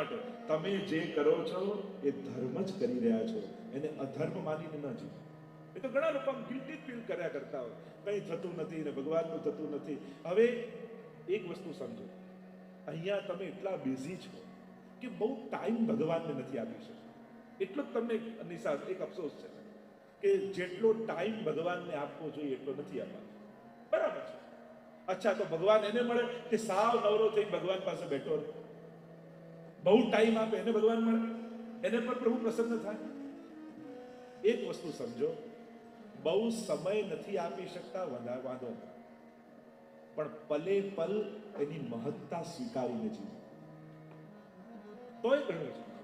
એટલા માટે? તમે જે કરો છો એ ધર્મ જ કરી રહ્યા છો. એને અધર્મ માનીને ન જીવો. એ તો ઘણા લોકો ગિલ્ટી ફીલ કર્યા કરતા હોય. કંઈ થતું નથી ને ભગવાનનું થતું નથી. હવે એક વસ્તુ સમજો. અહીંયા તમે એટલા બિઝી છો કે બહુ ટાઈમ ભગવાનને નથી આપી શકતા. એટલો જ તમને નિશાસ એક અફસોસ છે. કે જેટલો ટાઈમ ભગવાનને આપવો જોઈએ એટલો નથી આપવાનો. બરાબર છે. અચ્છા, તો ભગવાન એને મળે કે સાવ નવરો થઈ ભગવાન પાસે બેઠો રહે? બહુ ટાઈમ આપે, એને ભગવાન મળે. એને પણ પ્રભુ પ્રસન્ન થાય. એક વસ્તુ સમજો, બહુ સમય નથી આપી શકતા વધારે વાંધો પણ પલે પલ એની મહત્તા સ્વીકારીને જીવો. તોય ઘણું છે.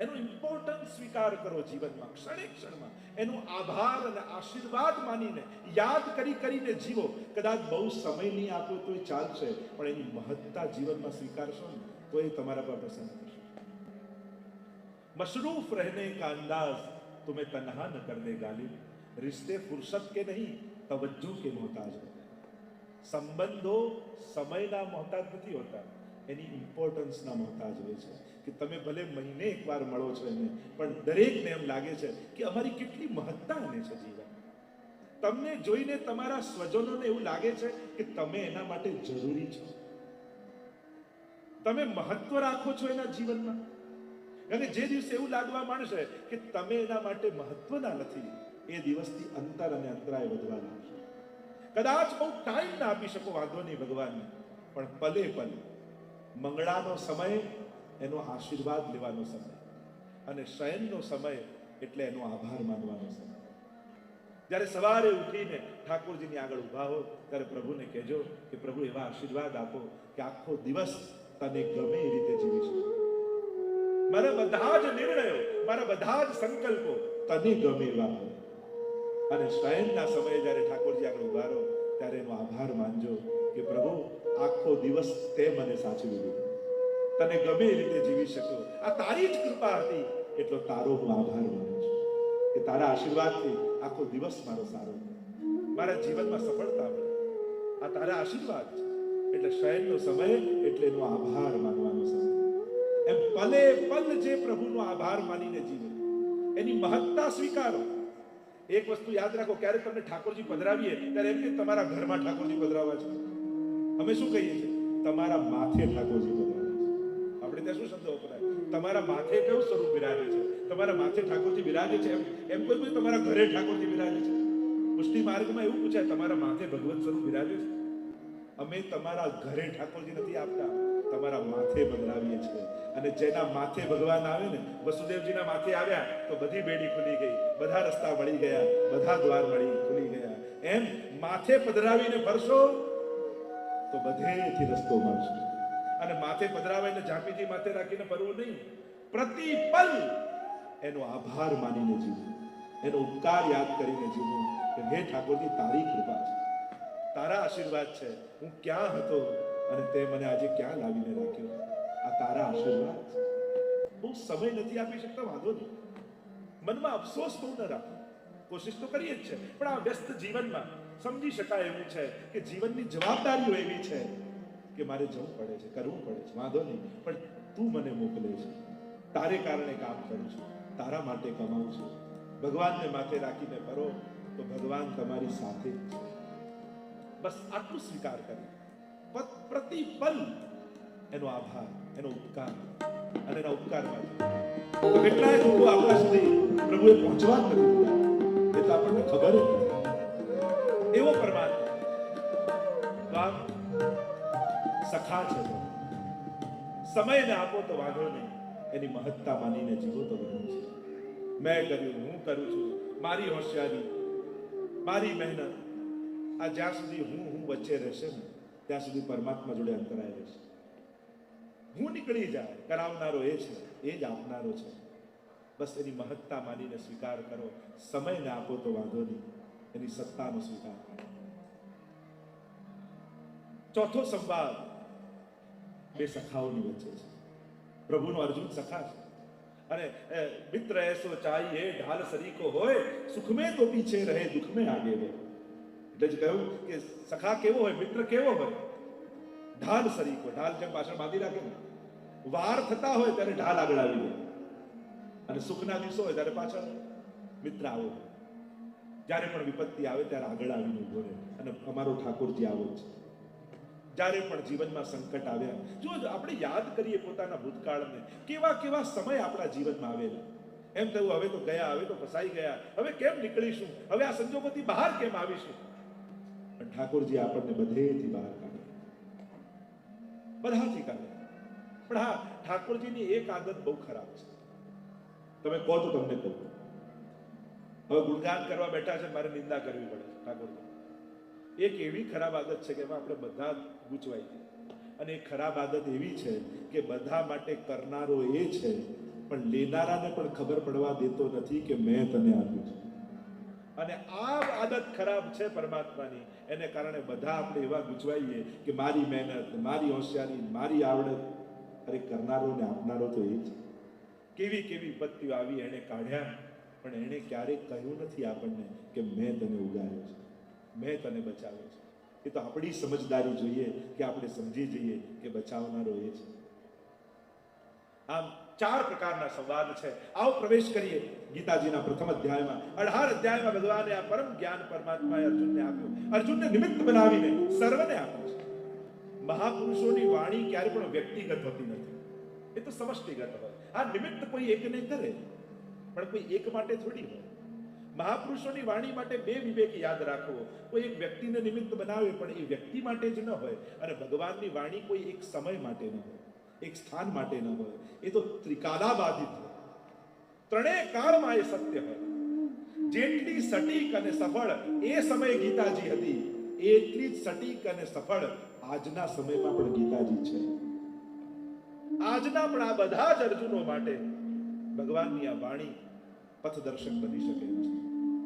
એનો ઇમ્પોર્ટન્સ સ્વીકાર કરો જીવનમાં, ક્ષણે ક્ષણમાં. એનો આભાર અને આશીર્વાદ માનીને, યાદ કરી કરીને જીવો. કદાચ બહુ સમય નહીં આપ્યો તો ચાલશે, પણ એની મહત્તા જીવનમાં સ્વીકારશો ને. તો એ તમારા પર પ્રસન્ન થશે मशरूफ रहने का अंदाज तुम्हें तनहा न कर दे गालिब रिश्ते फुर्सत के नहीं तवज्जो के मोहताज होते हैं સંબંધો સમયના મોહતાજ નથી હોતા એની ઇમ્પોર્ટન્સના મોહતાજ હોય છે કે તમે ભલે મહિને એકવાર મળો છો એને પણ દરેકને એમ લાગે છે કે અમારી કેટલી મહત્તા એને છે જીવન તમને જોઈને તમારા સ્વજનોને એવું લાગે છે કે તમે એના માટે જરૂરી છો તમે મહત્વ રાખો છો એના જીવનમાં? અને જે દિવસે એવું લાગવા માંડશે કે તમે એના માટે મહત્વના નથી, એ દિવસથી અંતર અને અંતરાય વધવા લાગશે કદાચ બહુ ટાઈમ ના આપી શકો, વાંધો નહીં ભગવાનને, પણ પલે પલે મંગળાનો સમય એનો આશીર્વાદ લેવાનો સમય અને શયનનો સમય એટલે એનો આભાર માનવાનો સમય. જ્યારે સવારે ઉઠીને ઠાકોરજીની આગળ ઊભા હો, ત્યારે પ્રભુને કહેજો કે પ્રભુ એવા આશીર્વાદ આપો કે આખો દિવસ તને ગમે એ રીતે જીવી શકો. મારા બધા જ નિર્ણયો, મારા બધા જ સંકલ્પો તને ગમે એવા અને શયનના સમયે જ્યારે ઠાકોરજી આગળ ઊભા રહો, ત્યારે એનો આભાર માનજો કે પ્રભુ, આખો દિવસ તે મને સાચવી લીધો. તને ગમે એ રીતે જીવી શક્યો. આ તારી જ કૃપા હતી, એટલો તારો હું આભાર માનું છું. કે તારા આશીર્વાદથી આખો દિવસ મારો સારો મારા જીવનમાં સફળતા મળે. આ તારા આશીર્વાદ છે. એટલે શયનનો સમય એટલે એનો આભાર માનવાનો સમય. એમ પલે પલ જે પ્રભુનો આભાર માનીને જીવે. એની મહત્તા સ્વીકારો. એક વસ્તુ યાદ રાખો ક્યારેક તમને ઠાકોરજી પધરાવીએ, ત્યારે એમ કે તમારા ઘરમાં ઠાકોરજી પધરાવવા છે. અમે શું કહીએ છીએ? તમારા માથે ઠાકોરજી પધરાવે આપણે ત્યાં શું શબ્દ વપરાય? તમારા માથે કેવું સ્વરૂપ બિરાજે છે? તમારા માથે ઠાકોરજી બિરાજે છે એમ? એમ કોઈ તમારા ઘરે ઠાકોરજી બિરાજે છે. પુષ્ટિ માર્ગમાં એવું પૂછાય, તમારા માથે ભગવત સ્વરૂપ બિરાજે છે? અમે તમારા ઘરે ઠાકોરજી નથી આપતા. તમારા માથે બદલાવીએ છીએ. અને જેના માથે ભગવાન આવે ને, વસુદેવજીના માથે આવ્યા, તો બધી બેડી ખુલી ગઈ. બધા રસ્તા મળી ગયા, બધા દ્વાર મળી, ખુલી ગયા. એમ માથે પધરાવીને ફરશો, તો બધેથી રસ્તો મળશે અને માથે પધરાવીને ઝાંપીજી માથે રાખીને ફરવું નહીં. પ્રતિપલ એનો આભાર માનીને જીવો. એનો ઉપકાર યાદ કરીને જીવો. કે હે ઠાકોરજી, તારી કૃપા છે. તારા આશીર્વાદ છે. હું ક્યાં હતો અને તે મને આજે ક્યાં લાવીને રાખ્યો? આ તારા આશીર્વાદ બહુ સમય નથી આપી શકતા, વાંધો નહીં. મનમાં અફસોસ બહુ ન રાખો. કોશિશ તો કરીએ જ છે, પણ આ વ્યસ્ત જીવનમાં સમજી શકાય એવું છે કે જીવનની જવાબદારીઓ એવી છે કે મારે જવું પડે છે, કરવું પડે છે, વાંધો નહીં. પણ તું મને મોકલે છે. તારે કારણે કામ કરું છું, તારા માટે કમાઉં છું. ભગવાનને માથે રાખીને કરો તો ભગવાન તમારી સાથે છે. બસ આટલું સ્વીકાર કરી પ્રતિપલ પ્રતિ એનો આભાર એનો ઉપકાર અને એના ઉપકાર તો કેટલાય લોકો આપણા સુધી પ્રભુએ પહોંચવા જ એ તો આપણને ખબર જ નથી એવો પરમાત્મા સખા છે સમયને આપો તો વાંધો નહીં એની મહત્તા માનીને જીવો તો બને છે મેં કર્યું હું કરું છું મારી હોશિયારી મારી મહેનત આ જ્યાં સુધી હું હું વચ્ચે રહેશે ને, ત્યાં સુધી પરમાત્મા જોડે અંતરાય રહેશે. હું નીકળી જાય કરાવનારો એ છે એ જ આપનારો છે. બસ એની મહત્તા માનીને સ્વીકાર કરો. સમયને આપો તો વાંધો નહીં. એની સત્તાનો સ્વીકાર કરો. ચોથો સંવાદ બે સખાઓની વચ્ચે છે. પ્રભુનો અર્જુન સખા છે. અને મિત્ર એસો ચાહીએ ઢાલ સરીકો હોય સુખ में તો પીછે રહે દુઃખ આગે રહે. એટલે કહ્યું કે સખા કેવો હોય, મિત્ર કેવો હોય? ઢાલ સરીકો ઢાલ જેમ પાછળ બાંધી રાખે ને, વાર થતા હોય ત્યારે ઢાલ આગળ આવી જાય. અને સુખના દિવસો હોય ત્યારે પાછળ મિત્ર આવો. જ્યારે પણ વિપત્તિ આવે ત્યારે આગળ આવીને ઊભો રહે. અને અમારો ઠાકોરજી આવો છે જ્યારે પણ જીવનમાં સંકટ આવ્યા જો આપણે યાદ કરીએ પોતાના ભૂતકાળને, કેવા કેવા સમય આપણા જીવનમાં આવેલા. એમ થયું, હવે તો ગયા, હવે તો ફસાઈ ગયા. હવે કેમ નીકળીશું? હવે આ સંજોગોથી બહાર કેમ આવીશું? ઠાકોરજી આપણને બધેથી બહાર કાઢે બધાથી કાઢે પણ હા ઠાકોરજીની એક આદત બહુ ખરાબ છે તમે કહો તો તમને કહું. હવે ગુણગાન કરવા બેઠા છે, મારે નિંદા કરવી પડે ઠાકોરજી. એક એવી ખરાબ આદત છે કે એમાં આપણે બધા ગૂંચવાઈ ગયા. અને એ ખરાબ આદત એવી છે કે બધા માટે કરનારો એ છે, પણ લેનારાને પણ ખબર પડવા દેતો નથી કે મેં તને આપ્યું છે. અને આ આદત ખરાબ છે પરમાત્માની. એને કારણે બધા આપણે એવા ગુજવાઈએ કે મારી મહેનત, મારી હોશિયારી, મારી આવડત, અરે કરનારો ને આપનારો તો એ જ. કેવી કેવી પત્તીઓ આવી એણે કાઢ્યા, પણ એણે ક્યારેય કહ્યું નથી આપણને કે મેં તને ઉગાર્યો છે. મેં તને બચાવ્યો છે. એ તો આપણી સમજદારી જોઈએ કે આપણે સમજી જઈએ કે બચાવનારો એ છે આમ ચાર પ્રકારના સંવાદ છે. આવો પ્રવેશ કરીએ ગીતાજીના પ્રથમ અધ્યાયમાં. અઢાર અધ્યાયમાં ભગવાને આ પરમ જ્ઞાન પરમાત્માએ અર્જુનને આપ્યું. અર્જુનને નિમિત્ત બનાવીને સર્વને આપ્યું છે. મહાપુરુષોની વાણી ક્યારે પણ વ્યક્તિગત હોતી નથી. એ તો સમષ્ટિગત હોય. આ નિમિત્ત કોઈ એકને કરે. પણ કોઈ એક માટે થોડી હોય. મહાપુરુષોની વાણી માટે બે વિવેક યાદ રાખવો. કોઈ એક વ્યક્તિને નિમિત્ત બનાવે પણ એ વ્યક્તિ માટે જ ન હોય. અને ભગવાનની વાણી કોઈ એક સમય માટે ન હોય. એક સ્થાન માટે ન હોય. એ તો ત્રિકાલાબાધિત હોય. ત્રણેય કાળમાં એ સત્ય હોય. જેટલી સટીક અને સફળ એ સમયે ગીતાજી હતી, એટલી જ સટીક અને સફળ આજના સમયમાં પણ ગીતાજી છે. આજના પણ આ બધા જ અર્જુનો માટે ભગવાનની આ વાણી પથદર્શક બની શકે છે.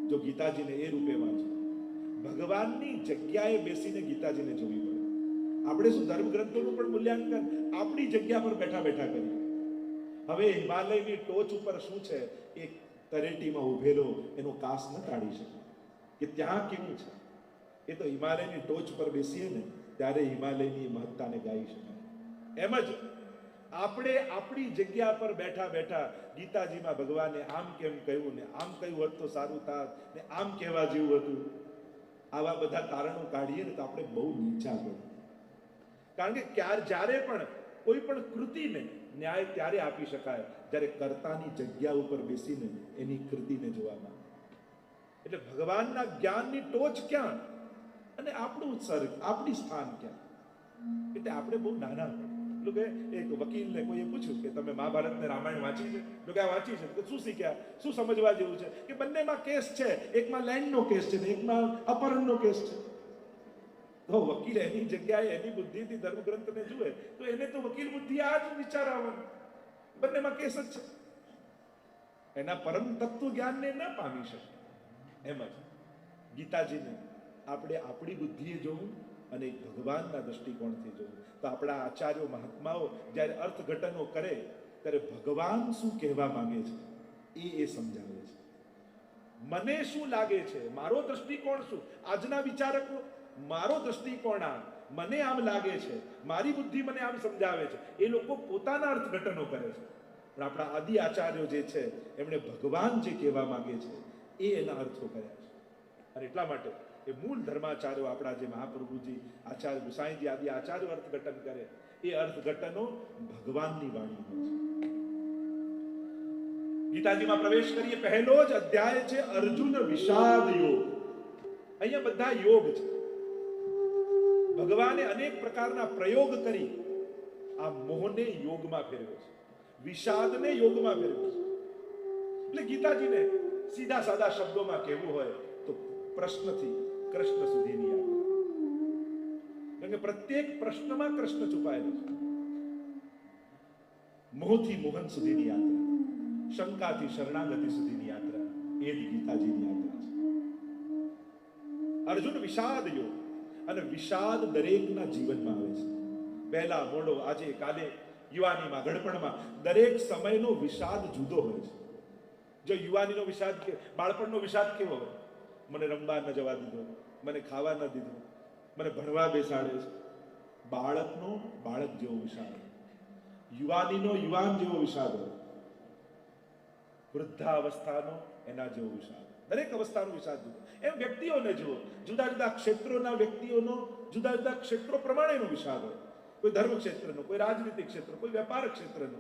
જો ગીતાજીને એ રૂપે વાંચે. ભગવાનની જગ્યાએ બેસીને ગીતાજીને જોવી પડે. આપણે શું ધર્મગ્રંથોનું પણ મૂલ્યાંકન? આપણી જગ્યા પર બેઠા બેઠા કરીએ હવે હિમાલયની ટોચ ઉપર શું છે? એ તરેટીમાં ઉભેલો, એનો કાસ ન કાઢી શકે. કે ત્યાં કેવું છે? એ તો હિમાલયની ટોચ પર બેસીએ ને, ત્યારે હિમાલયની મહત્તાને ગાઈ શકાય. એમ જ આપણે આપણી જગ્યા પર બેઠા બેઠા ગીતાજીમાં ભગવાને આમ કેમ કહ્યું ને, આમ કહ્યું હોત તો સારું થાત ને, આમ કહેવા જેવું હતું. આવા બધા તારણો કાઢીએ ને તો આપણે બહુ નીચા પડે. કારણ કે ક્યાર જ્યારે પણ કોઈ પણ કૃતિને ન્યાય ત્યારે આપી શકાય. જ્યારે કર્તાની જગ્યા ઉપર બેસીને એની કૃતિને જોવામાં. એટલે ભગવાનના જ્ઞાનની ટોચ ક્યાં? અને આપણું ઉત્સર્ગ આપણી સ્થાન ક્યાં? એટલે આપણે બહુ નાના એટલે કે એક વકીલને કોઈએ પૂછ્યું કે તમે મહાભારતને રામાયણ વાંચી છે? તો કે આ વાંચી છે. તો શું શીખ્યા? શું સમજવા જેવું છે? કે બંનેમાં કેસ છે. એકમાં લેન્ડનો કેસ છે ને એકમાં અપહરણનો કેસ છે. તો વકીલ એની જગ્યાએ એની બુદ્ધિથી ધર્મગ્રંથને જુએ, તો એને તો વકીલ બુદ્ધિ આ જ વિચાર આવવાનો બંનેમાં કેસ જ છે. એના પરમ તત્વ જ્ઞાનને ન પામી શકે એમ જ ગીતાજીને આપણે આપણી બુદ્ધિએ જોવું અને ભગવાનના દ્રષ્ટિકોણથી જોવું. તો આપણા આચાર્યો મહાત્માઓ જ્યારે અર્થઘટનો કરે, ત્યારે ભગવાન શું કહેવા માંગે છે? એ એ સમજાવે છે. મને શું લાગે છે? મારો દૃષ્ટિકોણ શું? આજના વિચારકો મારો દૃષ્ટિકોણ આ મને આમ લાગે છે, મારી બુદ્ધિ મને આમ સમજાવે છે. એ લોકો પોતાના અર્થઘટનો કરે છે. પણ આપણા આદિ આચાર્યો જે છે, એમણે ભગવાન જે કહેવા માગે છે, એ એના અર્થો કર્યા છે. અને એટલા માટે એ મૂળ ધર્માચાર્યો આપણા જે મહાપ્રભુજી, આચાર્ય ગુસાઈજી આદિ આચાર્ય અર્થઘટન કરે, એ અર્થઘટનો ભગવાનની વાણી છે. ગીતાજીમાં પ્રવેશ કરીએ, પહેલો જ અધ્યાય છે અર્જુન વિષાદ યોગ. અહીંયા બધા યોગ છે. ભગવાને અનેક પ્રકારના પ્રયોગ કરી આ મોહને યોગમાં ફેરવ્યો છે. વિષાદને યોગમાં ફેરવ્યો છે. એટલે ગીતાજીને સીધા સાદા શબ્દોમાં કહેવું હોય તો પ્રશ્નથી કૃષ્ણ સુધીની યાત્રા કારણ કે પ્રત્યેક પ્રશ્નમાં કૃષ્ણ છુપાયેલો છે. મોહથી મોહન સુધીની યાત્રા. શંકાથી શરણાગતિ સુધીની યાત્રા. એ જ ગીતાજીની યાત્રા છે. અર્જુન વિષાદ યોગ. અને વિષાદ દરેકના જીવનમાં આવે છે. પહેલા મોડો, આજે કાલે, યુવાનીમાં ગણપણમાં દરેક સમયનો વિષાદ જુદો હોય છે. જો યુવાનીનો વિષાદ બાળપણનો વિષાદ કેવો હોય? મને રમવા ન જવા દીધો, મને ખાવા ન દીધો, મને ભણવા બેસાડે છે. બાળકનો બાળક જેવો વિષાદ યુવાનીનો યુવાન જેવો વિષાદ હોય. વૃદ્ધાવસ્થાનો એના જેવો વિષાદ દરેક અવસ્થાનો વિચાર જુઓ એમ વ્યક્તિઓને જુઓ. જુદા જુદા ક્ષેત્રોના વ્યક્તિઓનો, જુદા જુદા ક્ષેત્રો પ્રમાણેનો વિચાર હોય. કોઈ ધર્મ ક્ષેત્રનો, કોઈ રાજનીતિક ક્ષેત્ર, કોઈ વેપાર ક્ષેત્રનો,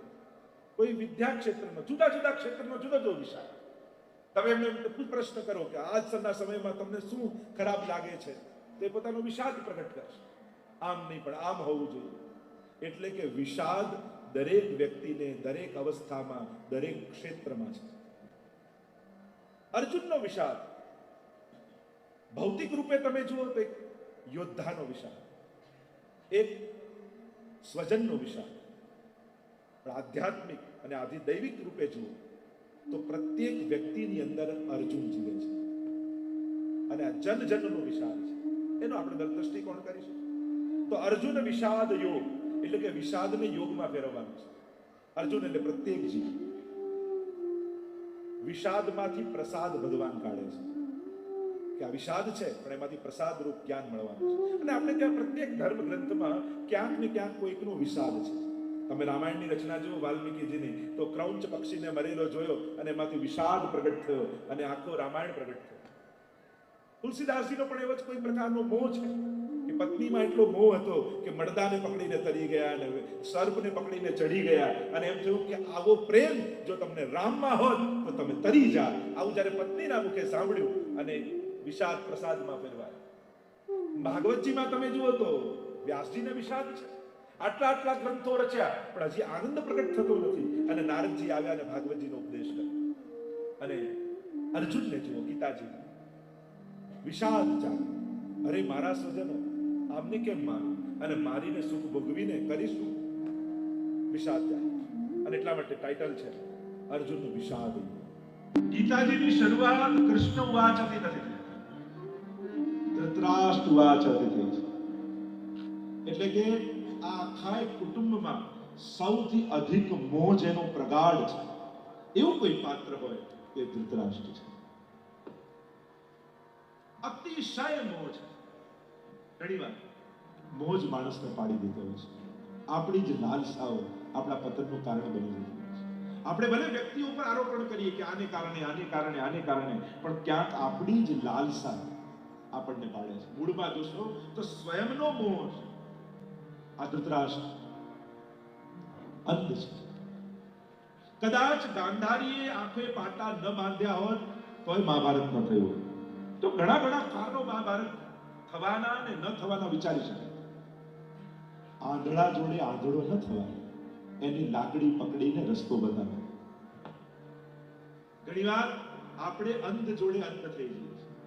કોઈ વિદ્યા ક્ષેત્રનો, જુદા જુદા ક્ષેત્રનો જુદો જુદો વિચાર. તમે એમને પ્રશ્ન કરો કે આજના સમયમાં તમને શું ખરાબ લાગે છે? તે પોતાનો વિષાદ પ્રગટ કરશે. આમ નહીં, પણ આમ હોવું જોઈએ. એટલે કે વિષાદ દરેક વ્યક્તિને દરેક અવસ્થામાં, દરેક ક્ષેત્રમાં છે. અર્જુનનો વિષાદ ભૌતિક રૂપે તમે જુઓ તો એક યોદ્ધાનો વિષાદ એક સ્વજનનો વિષાદ પણ આધ્યાત્મિક અને આધિદૈવિક રૂપે જુઓ તો પ્રત્યેક વ્યક્તિની અંદર અર્જુન જીવે છે. અને આ જન જનનો વિષાદ છે. એનો આપણે દ્રષ્ટિકોણ કરીશું. તો અર્જુન વિષાદ યોગ, એટલે કે વિષાદને યોગમાં ફેરવવાનું છે. અર્જુન એટલે પ્રત્યેક જીવ. વિષાદમાંથી પ્રસાદ ભગવાન કાઢે છે. કે આ વિષાદ છે, પણ એમાંથી પ્રસાદ રૂપ જ્ઞાન મળવાનું છે. અને આપણે ત્યાં પ્રત્યેક ધર્મ ગ્રંથમાં ક્યાંક ને ક્યાંક કોઈકનો વિષાદ છે. તમે રામાયણની રચના જુઓ, વાલ્મીકીજીની, તો ક્રૌંચ પક્ષીને મરેલો જોયો અને એમાંથી વિષાદ પ્રગટ થયો અને આખો રામાયણ પ્રગટ થયો. તુલસીદાસજીનો પણ એવો જ કોઈ પ્રકારનો મોહ છે. પત્નીમાં એટલો મોહ હતો કે મડદાને પકડીને તરી ગયા અને સર્પને પકડીને ચડી ગયા. અને એમ થયું કે આવો પ્રેમ જો તમને રામમાં હોત, તો તમે તરી જા. આવું જ્યારે પત્નીના મુખે સાંભળ્યું અને વિષાદ પ્રસાદમાં ફેરવાય. ભાગવતજીમાં તમે જુઓ તો વ્યાસજીને વિષાદ છે. આટલા આટલા ગ્રંથો રચ્યા, પણ હજી આનંદ પ્રગટ થતો નથી. અને નારદજી આવ્યા અને ભાગવતજીનો ઉપદેશ કર્યો. અને અર્જુનને જુઓ ગીતાજી વિષાદ જાગે અરે મારા સ્વજનો આમને કેમ મારું અને મારીને સુખ ભોગવીને કરીશું વિષાદ જાય. અને એટલા માટે ટાઇટલ છે, અર્જુનનું વિષાદ. ગીતાજીની શરૂઆત કૃષ્ણ વાચતી નથી. ધૃતરાષ્ટ્ર વાચતી થઈ છે એટલે કે આ આખા કુટુંબમાં સૌથી અધિક મોહ જેનો પ્રગાઢ છે. એવું કોઈ પાત્ર હોય એ ધૃતરાષ્ટ્ર છે. અતિશય મોહ છે ઘણી વાર મોહ જ માણસને પાડી હોય છે. આપણી જ લાલસાઓ આપણા પતનનું કારણ બની જતી છે. આપણે ભલે વ્યક્તિઓ પર આરોપણ કરીએ કે આને કારણે આને કારણે આને કારણે, પણ ક્યાંક આપણી જ લાલસા આપણને પાડે છે. મૂળમાં જોશો તો સ્વયંનો મોહ છે આ ધૃતરાષ્ટ્ર અંધ છે. કદાચ ગાંધારીએ આંખે પાટા ન બાંધ્યા હોત, તોય મહાભારત ન થયું તો ઘણા ઘણા કારણો મહાભારત થવાના અને ન થવાના વિચારી શકે. આંધળા જોડે આંધળો ન થવાય. એની લાકડી પકડીને રસ્તો બતાવે ઘણીવાર આપણે અંધ જોડે અંધ થઈ જઈએ છીએ.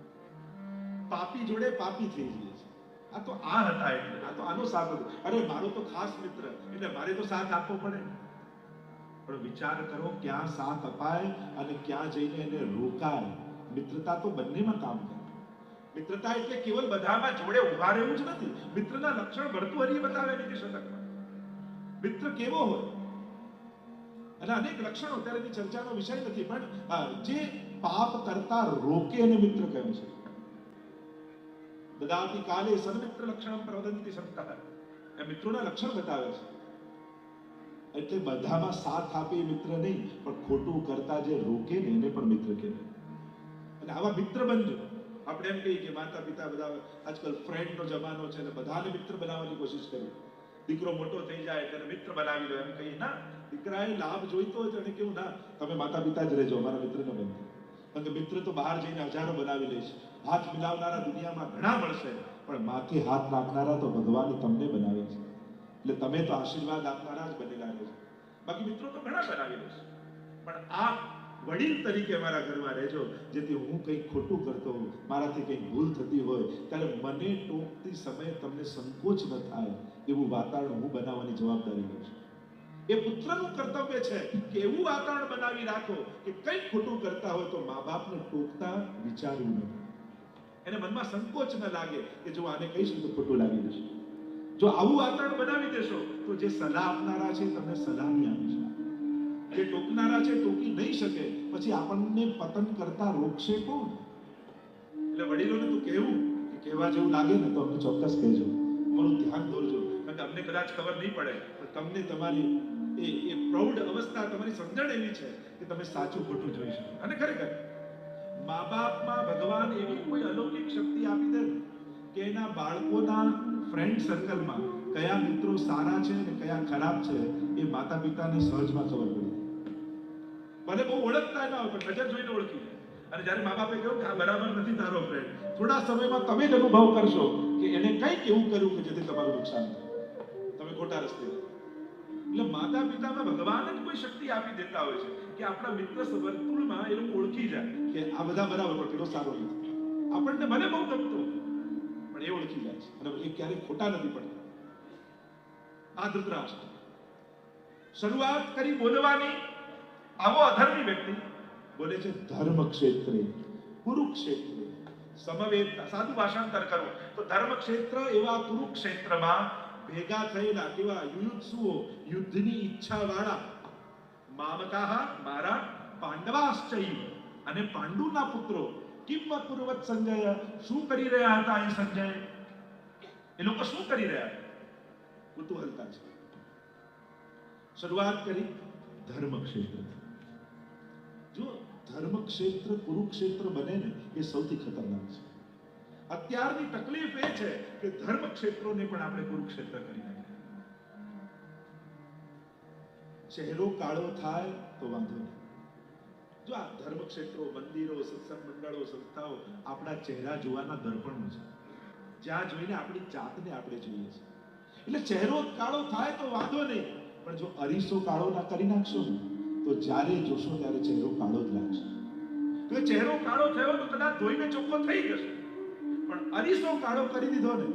પાપી જોડે પાપી થઈ જઈએ છીએ. આ તો આ હતા એટલે, આ તો આનો સાથ હતો. અરે, મારો તો ખાસ મિત્ર, એટલે મારે તો સાથ આપવો પડે. પણ વિચાર કરો, ક્યાં સાથ અપાય અને ક્યાં જઈને એને રોકાય. મિત્રતા તો બંનેમાં કામ કરે. મિત્રતા એટલે કેવલ બધામાં જોડે ઊભા રહેવું જ નથી. મિત્રના લક્ષણ ભરતુહરીએ બતાવે નીતિ શતકમાં મિત્ર કેવો હોય? અને અનેક લક્ષણો અત્યારેની ચર્ચાનો વિષય નથી, પણ જે પાપ કરતા રોકે એને મિત્ર કહેવું છે. દદાતિ કાલે સન્મિત્ર લક્ષણમ પ્રવદંતિ સંતા એ મિત્રોના લક્ષણ બતાવે છે. એટલે બધામાં સાથ આપે મિત્ર નહીં, પણ ખોટું કરતા જે રોકે ને એને પણ મિત્ર કહેવાય અને આવા મિત્ર બનજો. આપણે એમ કહીએ કે માતા પિતા બધા આજકાલ ફ્રેન્ડનો જમાનો છે ને બધાને મિત્ર બનાવવાની કોશિશ કરી. દીકરો મોટો થઈ જાય ત્યારે મિત્ર બનાવી લો એમ કહીએ, ના, દીકરાએ લાભ જોઈતો હોય તો એને કેવું, ના, તમે માતા પિતા જ રહેજો, અમારા મિત્ર ન બનતા કારણ કે મિત્ર તો બહાર જઈને હજારો બનાવી લઈશ. હાથ મિલાવનારા દુનિયામાં ઘણા મળશે. પણ માથે હાથ નાખનારા તો ભગવાન તમને બનાવે છે. એટલે તમે તો આશીર્વાદ આપનારા જ બનેલા છે. બાકી મિત્રો તો ઘણા બનાવી લેશે પણ આ વડીલ તરીકે મારા ઘરમાં રહેજો, જેથી હું કંઈક ખોટું કરતો હોઉં, મારાથી કંઈક ભૂલ થતી હોય, ત્યારે મને ટોકતી સમયે તમને સંકોચ ન થાય એવું વાતાવરણ હું બનાવવાની જવાબદારી લઉં છું. એ પુત્રનું કર્તવ્ય છે કે એવું વાતાવરણ બનાવી રાખો કે કંઈક ખોટું કરતા હોય તો મા બાપને ટોકતા વિચારવું નહીં એને મનમાં સંકોચ ન લાગે કે જો આને કહીશું તો ખોટું લાગી જશે. જો આવું વાતાવરણ બનાવી દેશો, તો જે સલાહ આપનારા છે તમને સલાહ નહીં આપી શકે. જે ટોકનારા છે ટોકી નહીં શકે. પછી આપણને પતન કરતા રોકશે કોણ? એટલે વડીલોને તો કહેવું કે કહેવા જેવું લાગે ને તો અમને ચોક્કસ કહેજો. અમારું ધ્યાન દોરજો. કારણ કે અમને કદાચ ખબર નહીં પડે, પણ તમને તમારી એ એ પ્રૌઢ અવસ્થા તમારી સમજણ એવી છે કે તમે સાચું ખોટું જોઈ શકો. અને ખરેખર મા બાપમાં ભગવાન એવી કોઈ અલૌકિક શક્તિ આપી દે કે એના બાળકોના ફ્રેન્ડ સર્કલમાં કયા મિત્રો સારા છે અને કયા ખરાબ છે એ માતા પિતાને સહજમાં ખબર પડી ભલે બહુ ઓળખતા ના હોય પણ નજર જોઈને ઓળખી. જાય અને જ્યારે મા બાપે કહ્યું કે આ બરાબર નથી તારો ફ્રેન્ડ થોડા સમયમાં તમે જ અનુભવ કરશો કે એને કંઈક એવું કર્યું કે જેથી તમારું નુકસાન થાય. તમે ખોટા રસ્તે એટલે માતા પિતામાં ભગવાન જ કોઈ શક્તિ આપી દેતા હોય છે કે આપણા મિત્ર વર્તુળમાં એ લોકો ઓળખી જાય કે આ બધા બરાબર, પણ પેલો સારો નથી. આપણને મને બહુ ગમતો. પણ એ ઓળખી જાય છે. અને એ ક્યારેય ખોટા નથી પડતા. આ ધૃતરાષ્ટ્ર. શરૂઆત કરી બોલવાની આવો અધર્મી વ્યક્તિ. બોલે છે ધર્મ ક્ષેત્રે કુરુક્ષેત્રે સમવેત સાદું ભાષાંતર કરવું તો ધર્મ ક્ષેત્ર એવા કુરુક્ષેત્રમાં ભેગા થયેલા કેવા યુયુત્સુઓ, યુદ્ધની ઈચ્છા વાળા મામકાહ, મારા પાંડવાશ્ચય અને પાંડુના પુત્રો કિમ પૂર્વત સંજય, શું કરી રહ્યા હતા અહીં સંજય? એ લોકો શું કરી રહ્યા? કુતૂહલતા છે. શરૂઆત કરી ધર્મ ક્ષેત્ર જો ધર્મ ક્ષેત્ર કુરુક્ષેત્ર બને ને, એ સૌથી ખતરનાક છે. અત્યારની તકલીફ એ છે કે ધર્મ ક્ષેત્રોને પણ આપણે કુરુક્ષેત્ર કરી નાખ્યા ચહેરો કાળો થાય તો વાંધો નહીં. જો આ ધર્મ ક્ષેત્રો મંદિરો, સત્સંગ મંડળો, સંસ્થાઓ આપણા ચહેરા જોવાના દર્પણો છે. જ્યાં જોઈને આપણી જાતને આપણે જોઈએ છીએ. એટલે ચહેરો કાળો થાય તો વાંધો નહીં. પણ જો અરીસો કાળો ના કરી નાખશો ને તો જ્યારે જોશો ત્યારે ચહેરો કાળો જ લાગશે. તો ચહેરો કાળો થયો તો કદાચ ધોઈને ચોખ્ખો થઈ જશે. પણ અરીસો કાળો કરી દીધો ને,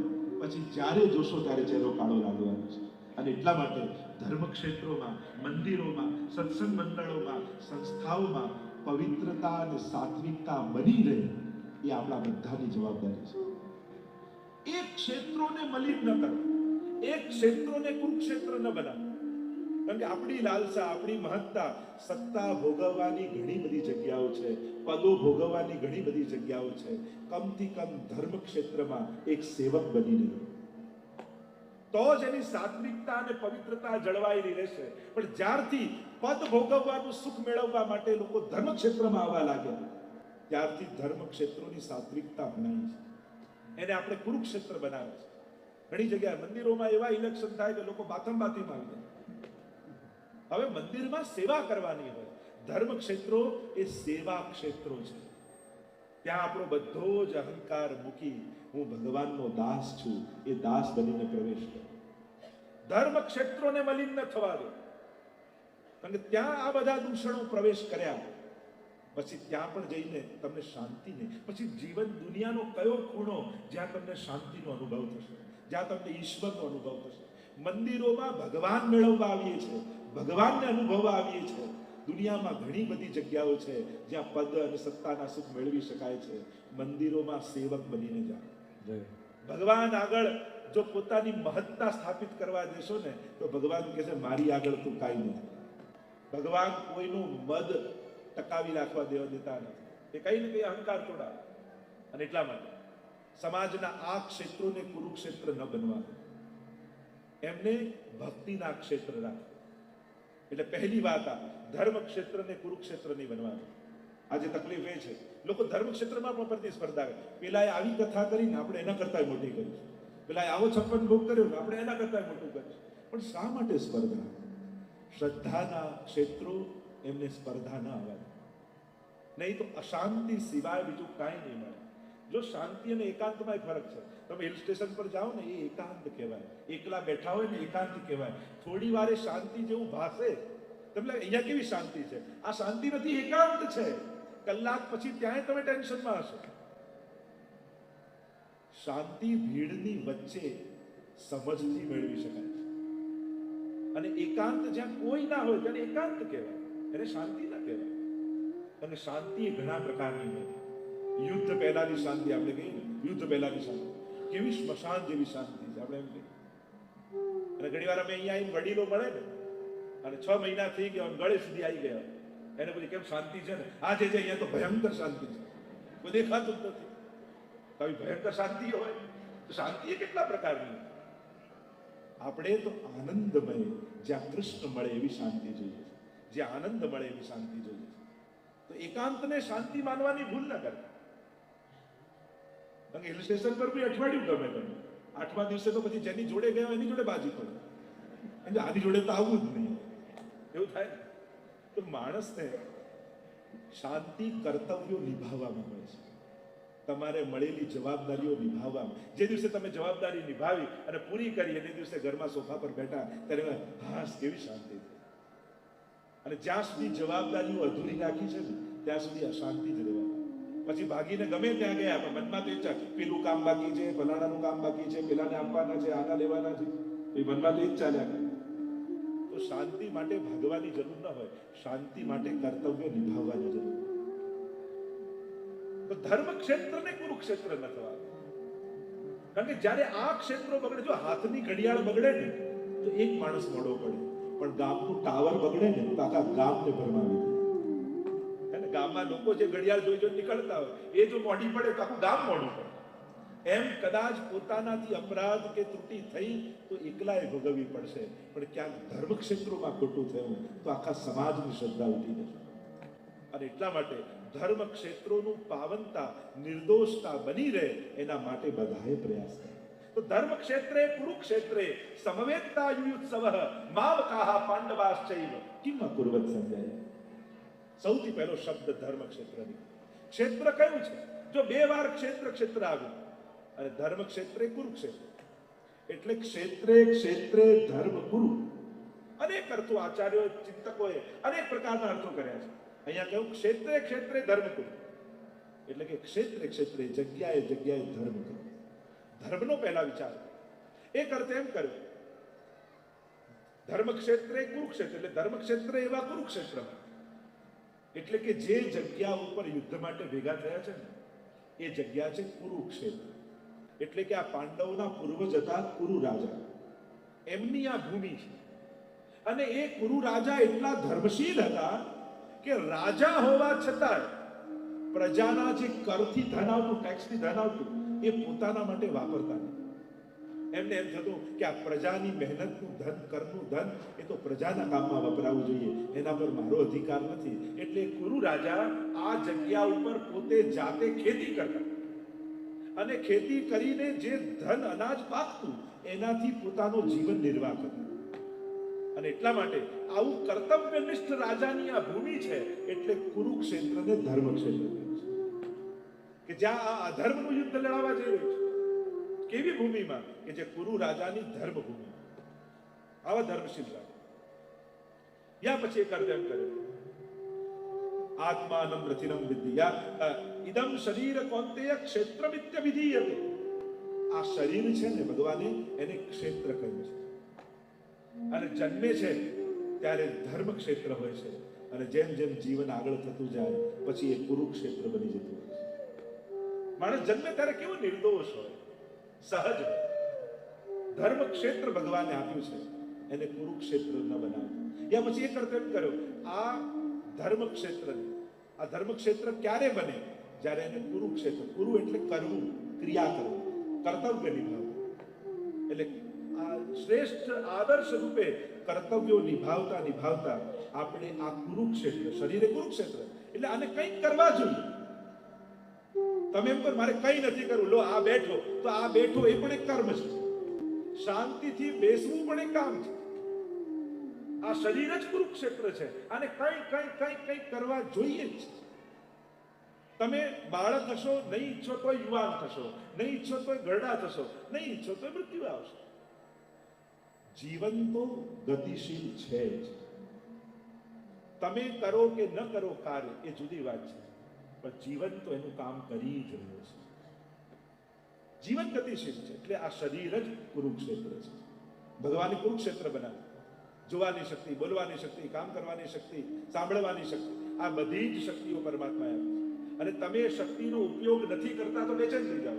પછી જ્યારે જોશો ત્યારે ચહેરો કાળો લાગવાનો છે. અને એટલા માટે ધર્મ ક્ષેત્રોમાં મંદિરોમાં, સત્સંગ મંડળોમાં, સંસ્થાઓમાં પવિત્રતા અને સાત્વિકતા બની રહે એ આપણા બધાની જવાબદારી છે. એક ક્ષેત્રોને મલિન ન કરો. એક ક્ષેત્રોને કુરુક્ષેત્ર ન બનાવો. કારણ કે આપણી લાલસા, આપણી મહત્તા સત્તા ભોગવવાની ઘણી બધી જગ્યાઓ છે, પદો ભોગવવાની ઘણી બધી જગ્યાઓ છે. કમથી કમ ધર્મ ક્ષેત્રમાં એક સેવક બનીને રહ્યો તો જ એની સાત્વિકતા અને પવિત્રતા જળવાયેલી રહેશે. પણ જ્યારથી પદ ભોગવવાનું સુખ મેળવવા માટે લોકો ધર્મ ક્ષેત્રમાં આવવા લાગ્યા, ત્યારથી ધર્મ ક્ષેત્રોની સાત્વિકતા ભણાઈ છે. એને આપણે કુરુક્ષેત્ર બનાવે છે. ઘણી જગ્યાએ મંદિરોમાં એવા ઇલેક્શન થાય કે લોકો બાથમ બાથીમાં આવી જાય. હવે મંદિરમાં સેવા કરવાની હોય. ધર્મ ક્ષેત્રો એ સેવા ક્ષેત્રો છે. ત્યાં આપણો બધો જ અહંકાર મૂકી હું ભગવાનનો દાસ છું, એ દાસ બનીને પ્રવેશ કરો. ધર્મ ક્ષેત્રોને મલિન ન થવા દો. કારણ કે ત્યાં આ બધા દૂષણો પ્રવેશ કર્યા. પછી ત્યાં પણ જઈને તમને શાંતિ નહીં. પછી જીવન દુનિયાનો કયો ખૂણો જ્યાં તમને શાંતિનો અનુભવ થશે? જ્યાં તમને ઈશ્વરનો અનુભવ થશે? મંદિરોમાં ભગવાન મેળવવા આવીએ છીએ. ભગવાનને અનુભવવા આવીએ છીએ. દુનિયામાં ઘણી બધી જગ્યાઓ છે જ્યાં પદ અને સત્તાના સુખ મેળવી શકાય છે. મંદિરોમાં સેવક બનીને જાઓ ભગવાન આગળ જો પોતાની મહત્તા સ્થાપિત કરવા દેશો ને તો ભગવાન કહે છે મારી આગળ તું કાંઈ નથી ભગવાન કોઈનું મદ ટકાવી રાખવા દેવા દેતા નથી. એ કઈ ને કઈ અહંકાર તોડાવે અને એટલા માટે સમાજના આ ક્ષેત્રોને કુરુક્ષેત્ર ન બનવા એમને ભક્તિના ક્ષેત્ર રાખો. એટલે પહેલી વાત આ ધર્મ ક્ષેત્રને કુરુક્ષેત્ર નહીં બનવાનું. આજે તકલીફ એ છે. લોકો ધર્મ ક્ષેત્રમાં પણ પ્રતિસ્પર્ધા કરે. પેલા આવી કથા કરીને આપણે એના કરતા મોટી કરીશું પેલા આવો છપ્પન ભોગ કર્યો ને આપણે એના કરતા મોટું કરીશું પણ શા માટે સ્પર્ધા? શ્રદ્ધાના ક્ષેત્રો એમને સ્પર્ધા ન આવે. નહીં તો અશાંતિ સિવાય બીજું કાંઈ નહીં મળે. જો શાંતિ અને એકાંતમાં એક ફરક છે તમે હિલ સ્ટેશન પર જાઓ ને, એ એકાંત કહેવાય. એકલા બેઠા હોય ને, એકાંત કહેવાય. થોડી વારે શાંતિ જેવું ભાસે. તમને અહીંયા કેવી શાંતિ છે? આ શાંતિ નથી, એકાંત છે. કલાક પછી ત્યાંય તમે ટેન્શનમાં હશો. શાંતિ ભીડની વચ્ચે સમજથી મેળવી શકાય. અને એકાંત જ્યાં કોઈ ના હોય તેને એકાંત કહેવાય. એને શાંતિ ના કહેવાય. અને શાંતિ ઘણા પ્રકારની હોય. યુદ્ધ પહેલાની શાંતિ આપણે કહીએ યુદ્ધ પહેલાની શાંતિ. કેવી સ્મશાન જેવી શાંતિ છે, આપણે એમ કહીએ. અને ઘણી વાર અમે અહીંયા આવીને વડીલો મળે ને, અને છ મહિના થઈ ગયા ગળે સુધી આવી ગયા. એને પછી કેમ શાંતિ છે ને? આ જે છે અહીંયા તો ભયંકર શાંતિ છે. કોઈ દેખાતું નથી. આવી ભયંકર શાંતિ હોય, તો શાંતિ એ કેટલા પ્રકારની? આપણે તો આનંદમય, જ્યાં કૃષ્ણ મળે એવી શાંતિ જોઈએ છે. જ્યાં આનંદ મળે એવી શાંતિ જોઈએ છે. તો એકાંતને શાંતિ માનવાની ભૂલ ન કરતા હિલ સ્ટેશન પર બી અઠવાડિયું ગમે તમે આઠમા દિવસે તો પછી જેની જોડે ગયા એની જોડે બાજી પડે. એમ આની જોડે તો આવવું જ નહીં. એવું થાય તો માણસને શાંતિ કર્તવ્યો નિભાવવામાં મળે છે. તમારે મળેલી જવાબદારીઓ નિભાવવામાં. જે દિવસે તમે જવાબદારી નિભાવી અને પૂરી કરી અને દિવસે ઘરમાં સોફા પર બેઠા, ત્યારે હાસ કેવી શાંતિ અને જ્યાં સુધી જવાબદારીઓ અધૂરી રાખી છે ત્યાં સુધી અશાંતિ જ રહેવાની પછી ભાગીને ગમે ત્યાં ગયા, પણ મનમાં તો એ પેલું કામ બાકી છે, ફલાણાનું કામ બાકી છે, પેલાને આપવાના છે, આના લેવાના છે એ મનમાં તો એ જ ચાલ્યા તો શાંતિ માટે ભાગવાની જરૂર ન હોય, શાંતિ માટે કર્તવ્ય નિભાવવાની જરૂર તો ધર્મ ક્ષેત્ર ને કુરુક્ષેત્ર ન થવા કારણ કે જ્યારે આ ક્ષેત્રો બગડે, જો હાથની ઘડિયાળ બગડે ને, તો એક માણસ મોડો પડે. પણ ગામનું ટાવર બગડે ને, તો આખા ગામને ભરમાવી દે? ગામમાં લોકો જે ઘડિયાળ જોઈ જોઈ નીકળતા હોય, એ જો મોડી પડે તો આખું ગામ મોડું પડે. એમ કદાચ પોતાનાથી અપરાધ કે ત્રુટિ થઈ તો એકલાએ ભોગવવી પડશે. પણ ક્યાંક ધર્મ ખોટું થયું તો આખા સમાજની શ્રદ્ધા ઉઠી જશે. અને એટલા માટે ધર્મ ક્ષેત્રોનું પાવનતા, નિર્દોષતા બની રહે એના માટે બધાએ પ્રયાસ કરે તો ધર્મ ક્ષેત્રે કુરુક્ષેત્રે સમવેતતા યુયુત્સવ માવકાહ પાંડવાશ્ચૈવ. કિમ અકુર્વત સંજય? સૌથી પહેલો શબ્દ ધર્મ ક્ષેત્રની ક્ષેત્ર કયું છે? જો બે વાર ક્ષેત્ર ક્ષેત્ર આવ્યું અને ધર્મ ક્ષેત્રે કુરુક્ષેત્ર. એટલે ક્ષેત્રે ક્ષેત્રે ધર્મ ગુરુ. અનેક અર્થો આચાર્યો ચિંતકોએ અનેક પ્રકારના અર્થો કર્યા છે. અહીંયા કહ્યું, ક્ષેત્રે ક્ષેત્રે ધર્મ ગુરુ. એટલે કે ક્ષેત્રે ક્ષેત્રે જગ્યાએ જગ્યાએ ધર્મ ગુરુ. ધર્મનો પહેલા વિચાર. એક અર્થ એમ કર્યો ધર્મ ક્ષેત્રે કુરુક્ષેત્ર, એટલે ધર્મ ક્ષેત્ર એવા કુરુક્ષેત્રમાં. એટલે કે જે જગ્યા ઉપર યુદ્ધ માટે ભેગા થયા છે ને, એ જગ્યા છે કુરુક્ષેત્ર. એટલે કે આ પાંડવોના પૂર્વજ હતા કુરુ રાજા. એમની આ ભૂમિ છે. અને એ કુરુ રાજા એટલા ધર્મશીલ હતા કે રાજા હોવા છતાં પ્રજાના જે કરથી ધન આવતું ટેક્સથી ધન આવતું, એ પોતાના માટે વાપરતા નહીં. એમને એમ થતું કે આ પ્રજાની મહેનતનું ધન, કરનું ધન, એ તો પ્રજાના કામમાં વપરાવું જોઈએ. એના પર મારો અધિકાર નથી. એટલે કુરુ રાજા આ જગ્યા ઉપર પોતે જાતે ખેતી કરતા. અને ખેતી કરીને જે ધન અનાજ પાકતું, એનાથી પોતાનો જીવન નિર્વાહ કરતા. અને એટલા માટે આવું કર્તવ્યનિષ્ઠ રાજાની આ ભૂમિ છે, એટલે કુરુક્ષેત્રને ધર્મ ક્ષેત્ર કે જ્યાં આ અધર્મનું યુદ્ધ લડાવવા જઈ રહ્યું છે. કેવી ભૂમિમાં કે જે કુરુ રાજાની ધર્મ ભૂમિ આવા ધર્મશીલ રાજા. યા પછી એક અર્થ એમ કરે. આત્માનમ રથિનમ વિદ્યા. ઇદમ શરીર કોંતેય ક્ષેત્રમિત્ય વિધીયતે. આ શરીર છે ને ભગવાને એને ક્ષેત્ર કહ્યું છે. અને જન્મે છે ત્યારે ધર્મ ક્ષેત્ર હોય છે. અને જેમ જેમ જીવન આગળ થતું જાય, પછી એ કુરુક્ષેત્ર બની જતું હોય છે. માણસ જન્મે ત્યારે કેવો નિર્દોષ હોય. સહજ ધર્મ ક્ષેત્ર ભગવાને આપ્યું છે, એને કુરુક્ષેત્ર ન બનાવ્યું. યા પછી અર્થ એમ કર્યો, આ ધર્મ ક્ષેત્ર આ ધર્મ ક્ષેત્ર ક્યારે બને? જ્યારે એને કુરુક્ષેત્ર, કુરુ એટલે કરવું, ક્રિયા કરવું, કર્તવ્ય નિભાવવું. એટલે આ શ્રેષ્ઠ આદર્શ રૂપે કર્તવ્યો નિભાવતા નિભાવતા આપણે આ કુરુક્ષેત્ર, શરીરે કુરુક્ષેત્ર, એટલે આને કંઈક કરવા જોઈએ. તમે એમ કરો, મારે કંઈ નથી કરવું. લો, આ બેઠો. તો આ બેઠો એ પણ એક કર્મ છે. શાંતિથી બેસવું પણ એક કામ છે. આ શરીર જ કુરુક્ષેત્ર છે. અને કઈ કઈ કઈ કઈ કરવા જોઈએ જ તમે બાળક હશો, નહીં ઈચ્છો તો યુવાન થશો. નહીં ઈચ્છો તો ગરડા થશો. નહીં ઈચ્છો તો મૃત્યુ આવશે. જીવન તો ગતિશીલ છે જ. તમે કરો કે ન કરો કાર્ય, એ જુદી વાત છે. પણ જીવન તો એનું કામ કરી જ રહ્યું છે. જીવન ગતિશીલ છે, એટલે આ શરીર જ કુરુક્ષેત્ર છે. ભગવાને કુરુક્ષેત્ર બનાવ્યું. જોવાની શક્તિ, બોલવાની શક્તિ, કામ કરવાની શક્તિ, સાંભળવાની શક્તિ, આ બધી જ શક્તિઓ પરમાત્માએ આપી છે. અને તમે શક્તિનો ઉપયોગ નથી કરતા તો બેચેન થઈ જાઓ.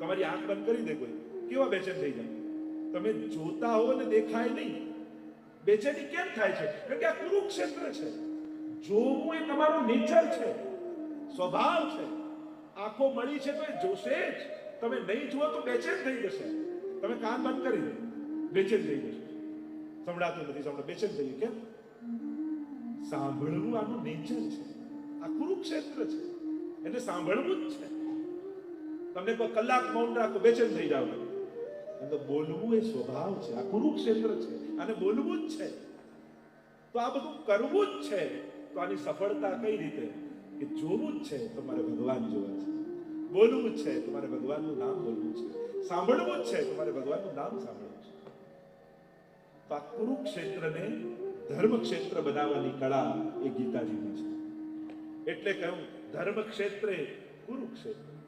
તમારી આંખ બંધ કરી દે કોઈ. કેવા બેચેન થઈ જાય તમે જોતા હો ને દેખાય નહીં. બેચેની કેમ થાય છે? કારણ કે આ કુરુક્ષેત્ર છે. જોવું એ તમારું નેચર છે. સ્વભાવ છે. આંખો મળી છે તો એ જોશે જ. તમે નહીં જુઓ તો બેચેન થઈ જશે. તમે કાન બંધ કરી દો બેચેન થઈ જશે. સંભળાતું નથી સંભળા બેચેન થઈ કેમ? સાંભળવું આનું નેચર છે. આ કુરુક્ષેત્ર છે. એટલે સાંભળવું જ છે. તમને કોઈ કલાક મૌન રાખો, બેચેન થઈ જાવ તો બોલવું એ સ્વભાવ છે. આ કુરુક્ષેત્ર છે. અને બોલવું જ છે. તો આ બધું કરવું જ છે. તો આની સફળતા કઈ રીતે? કે જોવું જ છે તમારે ભગવાન જોવા છે. બોલવું જ છે તમારે ભગવાનનું નામ બોલવું છે. સાંભળવું જ છે તમારે ભગવાનનું નામ સાંભળવું છે. તો કુરુક્ષેત્રને ધર્મક્ષેત્ર બનાવવાની કળા એ ગીતાજીની છે. એટલે કહ્યું ધર્મક્ષેત્રે કુરુક્ષેત્ર.